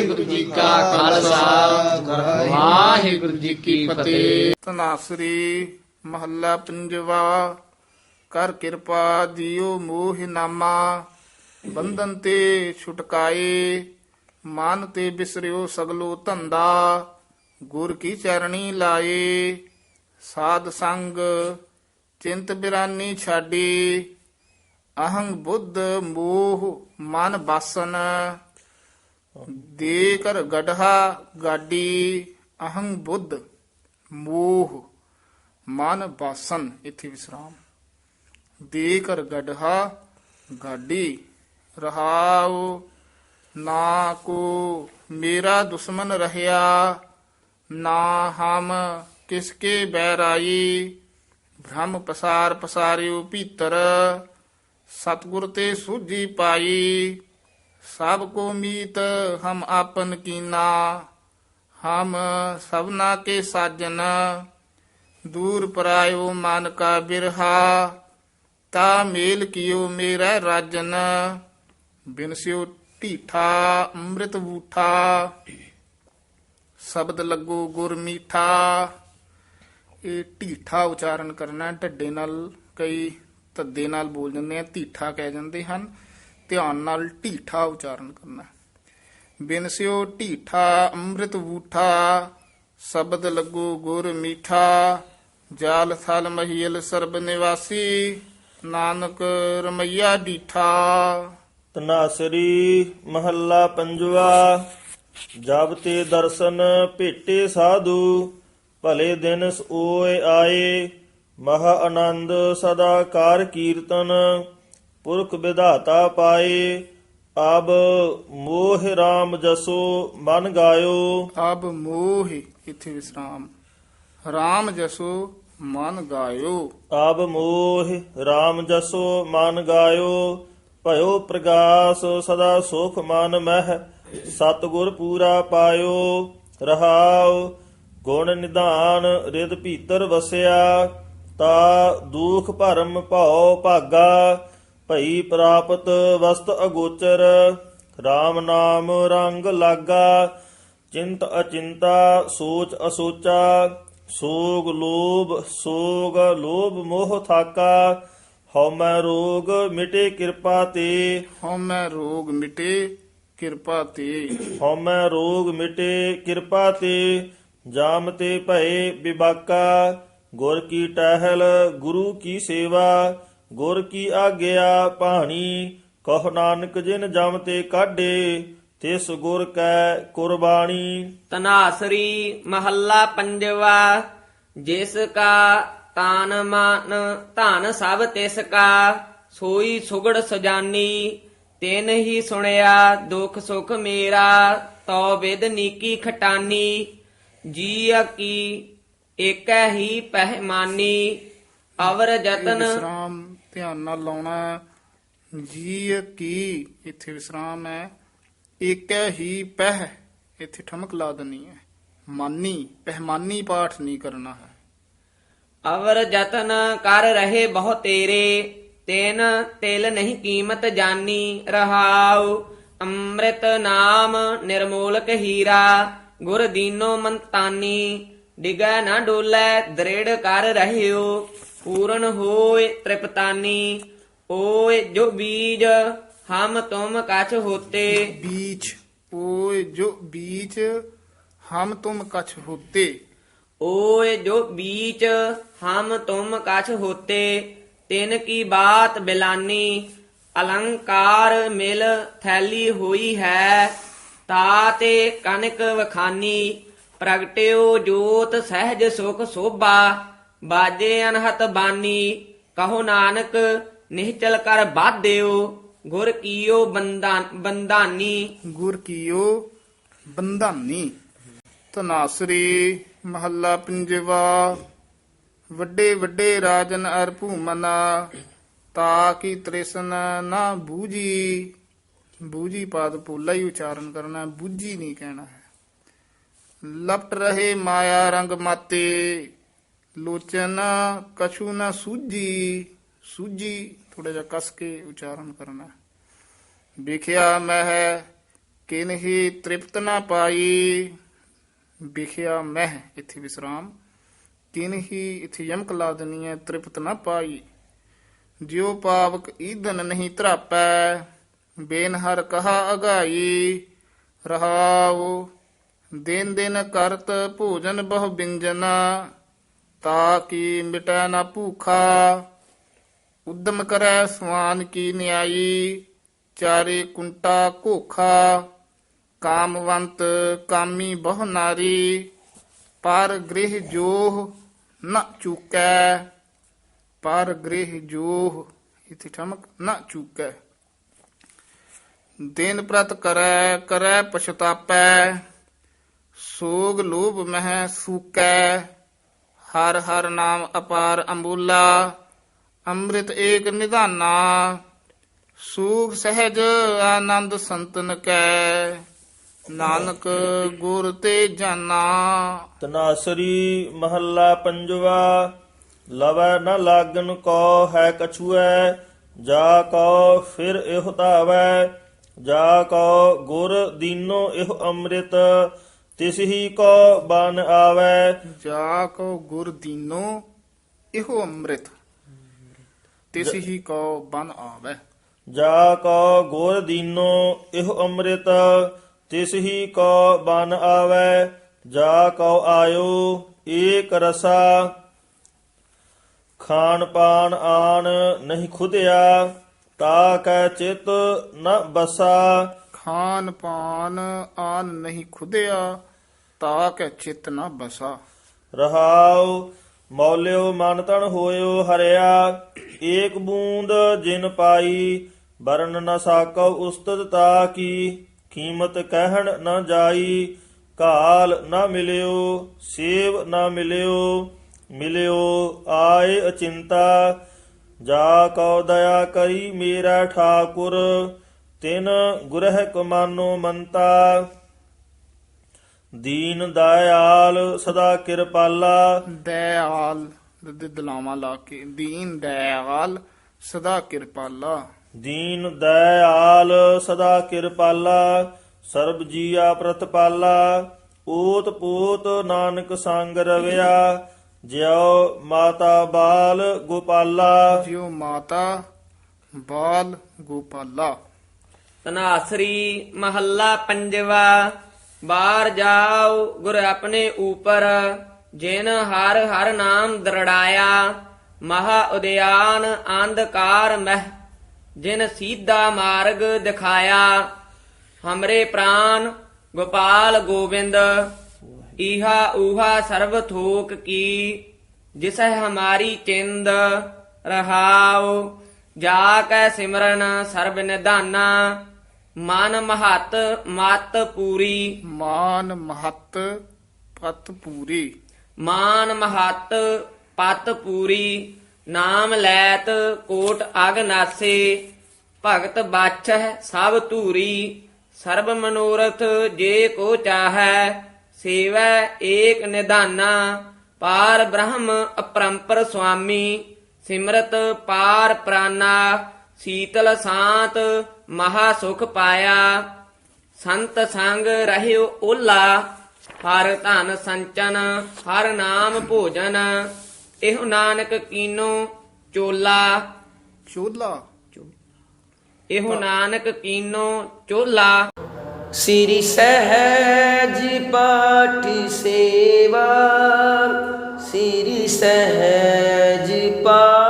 ਵਾਹਿਗੁਰੂ ਜੀ ਕਾ ਖਾਲਸਾ। ਵਾਹਿਗੁਰੂ ਜੀ ਕੀ ਫਤਿਹ। ਤਨਾਸਰੀ ਮਹੱਲਾ ਪੰਜਵਾ, ਕਰ ਕਿਰਪਾ ਦਿਓ ਮੋਹ ਨਾਮਾ। ਬੰਧਨ ਤੇ ਛੁਟਕਾਏ, ਮਨ ਤੇ ਬਿਸਰਿਓ ਸਗਲੋ ਧੰਦਾ। ਗੁਰ ਕੀ ਚਰਣੀ ਲਾਏ, ਸਾਧ ਸੰਗ, ਚਿੰਤ ਬਿਰਾਨੀ ਛਾਡੀ। ਅਹੰਗ ਬੁੱਧ ਮੋਹ ਮਨ ਬਾਸਨ। ਦੇ ਕਰ ਗੜਹਾ ਗਾਡੀ ਅਹੰ ਬੁੱਧ ਮੋਹ ਮਨ ਬਾਸਨ, ਇਥੇ ਵਿਸਰਾਮ। ਦੇ ਕਰ ਗੜਹਾ ਗਾਡੀ ਰਹਾਉ ਨਾ ਕੋ ਮੇਰਾ ਦੁਸ਼ਮਨ ਰਹਿਆ, ਨਾ ਹਮ ਕਿਸਕੇ ਬੈਰਾਈ ਭ੍ਰਮ ਪਸਾਰ ਪਸਾਰਿਓ ਭੀਤਰ, ਸਤਗੁਰ ਤੇ ਸੂਝੀ ਪਾਈ। ਸਭ ਕੋ ਮੀਤ ਹਮ ਆਪਨ ਕੀਨਾ ਹਮ ਸਭਨਾ ਕੇ ਸਾਜਨ। ਦੂਰ ਪਰਾਇਓ ਮਨ ਕਾ ਬਿਰਹਾ ਤਾ ਮੇਲ ਕੀਓ ਮੇਰਾ ਰਾਜਨ। ਬਿਨਸਿਓ ਢੀਠਾ ਅੰਮ੍ਰਿਤ ਬੂਠਾ ਸ਼ਬਦ ਲੱਗੋ ਗੁਰ ਮੀਠਾ। ਇਹ ਢੀਠਾ ਉਚਾਰਨ ਕਰਨਾ ਹੈ, ਢੱਡੇ ਨਾਲ ਕਈ ਧੱਦੇ ਨਾਲ ਬੋਲ ਜਾਂਦੇ ਆ ਢੀਠਾ ਕਹਿ ਜਾਂਦੇ ਹਨ। ਧਿਆਨ ਨਾਲ ਢੀਠਾ ਉਚਾਰਨ ਕਰਨਾ ਬਿਨਸਿਓ ਢੀਠਾ, ਅੰਮ੍ਰਿਤ ਬੂਠਾ, ਸ਼ਬਦ ਲੱਗੋ ਗੁਰ ਮੀਠਾ, ਜਾਲ ਥਲ ਮਹੀਲ ਸਰਬ ਨਿਵਾਸੀ, ਨਾਨਕ ਰਮਈਆ ਢੀਠਾ। ਤਨਾਸਰੀ ਮਹੱਲਾ ਪੰਜਵਾ ਜਬ ਤੇ ਦਰਸ਼ਨ ਭੇਟੇ ਸਾਧੂ, ਭਲੇ ਦਿਨ ਓਏ ਆਏ, ਮਹਾ ਆਨੰਦ ਸਦਾ ਕਾਰ ਕੀਰਤਨ। ਪੁਰਖ ਵਿਧਾਤਾ ਪਾਏ ਅਬ ਮੋਹ RAM ਜਸੋ ਮਨ ਗਾਇਓ। ਅਬ ਮੋਹ ਇਥੇ ਵਿਸਰਾਮ। RAM ਜਸੋ ਮਨ ਗਾਇਓ। ਆਬ ਮੋਹ RAM ਜਸੋ ਮਨ ਗਾਇਓ ਭਇਓ ਪ੍ਰਗਾਸ ਸਦਾ ਸੁਖ ਮਨ ਮਹਿ ਸਤਿਗੁਰ ਪੂਰਾ ਪਾਇਓ। ਰਹਾਉ ਗੁਣ ਨਿਧਾਨ ਰਿਦ ਭੀਤਰ ਵਸਿਆ ਤਾ ਦੁਖ ਭਰਮ ਭਉ ਭਾਗਾ ਭਈ ਪ੍ਰਾਪਤ ਵਸਤ ਅਗੋਚਰ RAM ਨਾਮ ਰੰਗ ਲਾਗਾ ਚਿੰਤ ਅਚਿੰਤਾ ਸੋਚ ਅਸੋਚਾ ਸੋਗ ਲੋਭ ਸੋਗ ਲੋਭ ਮੋਹ ਥਾਕਾ ਹਉਮੈ ਰੋਗ ਮਿਟੇ ਕਿਰਪਾ ਤੇ। ਹਉਮੈ ਰੋਗ ਮਿਟੇ ਕਿਰਪਾ ਤੇ। ਹਉਮੈ ਰੋਗ ਮਿਟੇ ਕਿਰਪਾ ਤੇ ਜਾਮ ਤੇ ਭਏ ਬਿਬਾਕਾ ਗੁਰ ਕੀ ਟਹਿਲ ਗੁਰੂ ਕੀ ਸੇਵਾ। ਗੁਰ ਕੀ ਆਗਿਆ ਪਾਣੀ ਕਹ ਨਾਨਕ ਜਿਨ ਜਮ ਤੇ ਕਾਢੇ ਤਿਸ ਗੁਰ ਕੈ ਕੁਰਬਾਨੀ ਤਨਾਸਰੀ ਮਹੱਲਾ ਪੰਜਵਾ ਜਿਸ ਕਾ ਤਾਨ ਮਨ ਧਨ ਸਭ ਤਿਸ ਕਾ ਸੋਈ ਸੁਗੜ ਸਜਾਨੀ ਤਿਨ ਹੀ ਸੁਣਿਆ ਦੁਖ ਸੁਖ ਮੇਰਾ ਤੋ ਵਿਦ ਨੀਕੀ ਖਟਾਨੀ। ਜੀ ਕੀ ਏਕੈ ਹੀ ਪਹਿਮਾਨੀ ਅਵਰ ਜਤਨ ਧਿਆਨ ਨਾਲ ਲਾਉਣਾ ਹੈ। ਜੀ ਕੀ ਇੱਥੇ ਵਿਸਰਾਮ ਹੈ। ਏਕੈ ਹੀ ਪਹਿ, ਇੱਥੇ ਠਮਕ ਲਾ ਦੇਣੀ ਹੈ। ਮਾਨੀ, ਪਹਿਮਾਨੀ ਪਾਠ ਨਹੀਂ ਕਰਨਾ ਹੈ। ਅਵਰ ਜਤਨ ਕਰ ਰਹੇ ਬਹੁ ਤੇਰੇ, ਤੈਨ ਤਿਲ ਨਹੀਂ ਕੀਮਤ ਜਾਨੀ ਰਹਾਉ। ਅੰਮ੍ਰਿਤ ਨਾਮ ਨਿਰਮੋਲਕ ਹੀਰਾ, ਗੁਰ ਦੀਨੋ ਮੰਤਾਨੀ। ਡਿਗੈ ਨਾ ਡੋਲੇ, ਦ੍ਰਿੜ ਕਰ ਰਹਿਓ ਪੂਰਨ ਹੋਏ ਤ੍ਰਿਪਤਾਨੀ ਓਏ ਜੋ ਬੀਜ ਹਮ ਤੁਮ ਕਛ ਹੋਤੇ बीच ओए जो बीच हम तुम कछ होते ओए जो बीच हम तुम कछ होते तिन की बात बिलानी अलंकार मिल थैली हुई है ताते कनक वखानी प्रगट्यो जोत सहज सुख शोभा ਬਾਜੇ ਅਨਹਤ ਬਾਨੀ, ਕਹੋ ਨਾਨਕ, ਨਿਹਚਲ ਕਰ ਬਾਧਿਓ ਗੁਰ ਕੀਓ ਬੰਦਾਨੀ ਗੁਰ ਕੀਓ ਬੰਧਾਨੀ। ਤਨਾਸਰੀ ਮਹੱਲਾ ਪੰਜਵਾ। ਵੱਡੇ ਵੱਡੇ ਰਾਜਨ ਅਰ ਭੂਮਨਾ, ਤਾ ਕੀ ਤ੍ਰਿਸ਼ਨ ਨਾ ਬੂਜੀ ਬੂਜੀ ਪਾਦ ਪੋਲਾ ਹੀ ਉਚਾਰਨ ਕਰਨਾ ਬੂਜੀ ਨਹੀਂ ਕਹਿਣਾ ਲਪਟ ਰਹੇ ਮਾਇਆ ਰੰਗ ਮਾਤੇ। ਲੋਚਨ ਕਛੂ ਨਾ ਸੂਜੀ ਸੂਜੀ ਥੋੜਾ ਜਿਹਾ ਕਸ ਕੇ ਉਚਾਰਨ ਕਰਨਾ ਹੈ। ਵੇਖਿਆ ਮਹਿ ਕਿਨਹੀ ਤ੍ਰਿਪਤ ਨਾ ਪਾਈ ਵਿਖਿਆ ਮਹਿ ਇੱਥੇ ਵਿਸਰਾਮ ਕਿਨਹੀ ਇੱਥੇ ਯਮਕ ਲਾ ਦੇਣੀ ਹੈ ਤ੍ਰਿਪਤ ਨਾ ਪਾਈ ਜਿਉ ਪਾਵਕ ਈਦਨ ਨਹੀਂ ਧਰਾਪੈ ਬੇਨ ਹਰ ਕਹਾ ਅਗਾਈ ਰਹਾਉ ਦਿਨ ਦਿਨ ਕਰਤ ਭੋਜਨ ਬਹੁ ਬਿੰਜਨਾ ਤਾ ਕੀ ਮਿਟੈ ਨਾ ਭੂਖਾ ਉਦਮ ਕਰੈ ਸਵਾਨ ਕੀ ਨਿਆਈ ਚਾਰੇ ਕੁੰਟਾ ਕੋਖਾ ਕਾਮਵੰਤ ਕਾਮੀ ਬਹੁ ਨਾਰੀ ਪਰ ਗ੍ਰਹਿ ਜੋਹ ਨ ਚੁਕੈ ਪਰ ਗ੍ਰਹਿ ਜੋਹ ਇਥੇ ਠਮਕ ਨ ਚੁਕੈ ਦਿਨ ਪ੍ਰਤ ਕਰੈ ਕਰੈ ਪਛਤਾਪੈ ਸੋਗ ਲੋਭ ਮਹਿ ਸੂਕੈ ਹਰ ਹਰ ਨਾਮ ਅਪਾਰ ਅੰਬੂਲਾ, ਅੰਮ੍ਰਿਤ ਏਕ ਨਿਧਾਨਾ, ਸੂਖ ਸਹਿਜ ਆਨੰਦ ਸੰਤਨ ਕੈ, ਨਾਨਕ ਗੁਰ ਤੇ ਜਾਨਾ। ਤਨਾਸਰੀ ਮਹੱਲਾ ਪੰਜਵਾ, ਲਵੈ ਨ ਲਾਗਨ ਕੋ ਹੈ ਕਛੂਐ, ਜਾ ਕੋ ਫਿਰ ਇਹ ਧਾਵੈ, ਜਾ ਕੋ ਗੁਰ ਦੀਨੋ ਇਹ ਅੰਮ੍ਰਿਤ ਤਿਸ ਹੀ ਕੋ ਬਨ ਆਵੈ। ਜਾ ਕੋ ਗੁਰ ਦੀਨੋ ਇਹੋ ਅੰਮ੍ਰਿਤ। ਤਿਸ ਹੀ ਕੋ ਬਨ ਆਵੈ। ਜਾ ਕੋ ਗੁਰ ਦੀਨੋ ਇਹ ਅੰਮ੍ਰਿਤ। ਤਿਸ ਹੀ ਕੋ ਬਨ ਆਵੈ। ਜਾ ਕੋ ਆਇਓ ਏਕ ਰਸਾ। ਖਾਣ ਪਾਣ ਆਣ ਨਹੀਂ ਖੁਦਿਆ ਤਾ ਕੈ ਚਿਤ ਨ ਬਸਾ। ਖਾਨ ਪਾਨ ਆਨ ਨਹੀਂ ਖੁਦਿਆ ਤਾ ਕੈ ਚਿਤ ਨਾ ਬਸਾ। ਰਹਾਉ ਮੌਲਿਓ ਮਨ ਤਨ ਹੋਇਓ ਹਰਿਆ। ਏਕ ਬੂੰਦ ਜਿਨ ਪਾਈ ਬਰਨ ਨ ਸਾਕਉ ਉਸਤਤ ਤਾ ਕੀ। ਕੀਮਤ ਕਹਿਣ ਨ ਜਾਈ, ਕਾਲ ਨ ਮਿਲਿਓ, ਸੇਵ ਨ ਮਿਲਿਓ ਮਿਲਿਓ ਆਏ ਅਚਿੰਤਾ। ਜਾ ਕਉ ਦਇਆ ਕਰੀ ਮੇਰਾ ਠਾਕੁਰ, ਤਿਨ ਗੁਰਹਿ ਕਮਾਨੋ ਮੰਤਾ। ਦੀਨ ਦਇਆਲ ਸਦਾ ਕਿਰਪਾਲਾ। ਦਇਆਲ ਦੇ ਦਲਾਵਾਂ ਲਾ ਕੇ ਦੀਨ ਦਇਆਲ ਸਦਾ ਕਿਰਪਾਲਾ। ਦੀਨ ਦਇਆਲ ਸਦਾ ਕਿਰਪਾਲਾ ਸਰਬ ਜੀਆ ਪ੍ਰਤਪਾਲਾ ਓਤ ਪੋਤ ਨਾਨਕ ਸੰਗ ਰਵਿਆ ਜਿਉ ਮਾਤਾ ਬਾਲ ਗੋਪਾਲਾ। ਜਿਉ ਮਾਤਾ ਬਾਲ ਗੋਪਾਲਾ। ਤਨਾਸਰੀ ਮਹੱਲਾ ਪੰਜਵਾ। ਬਾਹਰ ਜਾਓ, ਗੁਰ ਆਪਣੇ ਉਪਰ, ਜਿਨ ਹਰ ਹਰ ਨਾਮ ਦਰੜਾਇਆ, ਮਹਾ ਉਦਿਆਨ ਅੰਧਕਾਰ ਮਹਿ, ਜਿਨ ਸੀਧਾ ਮਾਰਗ ਦਿਖਾਇਆ। ਹਮਰੇ ਪ੍ਰਾਨ ਗੋਪਾਲ ਗੋਬਿੰਦ, ਈਹਾ ਊਹਾ ਸਰਬ ਥੋਕ ਕੀ, ਜਿਸਹਿ ਹਮਾਰੀ ਚਿੰਦ ਰਹਾਉ। ਜਾ ਕੈ ਸਿਮਰਨ ਸਰਬ ਨਿਧਾਨਾ ਮਨ ਮਹਤ ਮਤ ਪੂਰੀ। ਮਾਨ ਮਹਤ ਪਤ ਪੂਰੀ। ਮਾਨ ਮਹਤ ਪਤ ਪੂਰੀ। ਨਾਮ ਲੈਤ ਕੋਟ ਅਗਨਾਸੇ ਭਗਤ ਬਾਛੈ ਸਭ ਧੂਰੀ। ਸਰਬ ਮਨੋਰਥ ਜੇ ਕੋ ਚਾਹੈ ਸੇਵੈ ਏਕ ਨਿਧਾਨਾ। ਪਾਰ ਬ੍ਰਹਮ ਅਪਰੰਪਰ ਸੁਆਮੀ। ਸਿਮਰਤ ਪਾਰ ਪ੍ਰਾਨਾ। ਸੀਤਲ ਸਾਤ ਮਹਾ ਸੁਖ ਪਾਇਆ ਸੰਤ ਸੰਗ ਰਹਿਓ ਓਲਾ ਹਰ ਧਨ ਸੰਚਨ ਹਰ ਨਾਮ ਭੋਜਨ ਇਹੋ ਨਾਨਕ ਕੀਨੋ ਚੋਲਾ। ਚੋਲਾ। ਇਹੋ ਨਾਨਕ ਕੀਨੋ ਚੋਲਾ। ਸ੍ਰੀ ਸਹਿਜ ਪਾਠ ਸੇਵਾ ਸ੍ਰੀ ਸਹਿਜ ਪਾਠ ਸੇਵਾ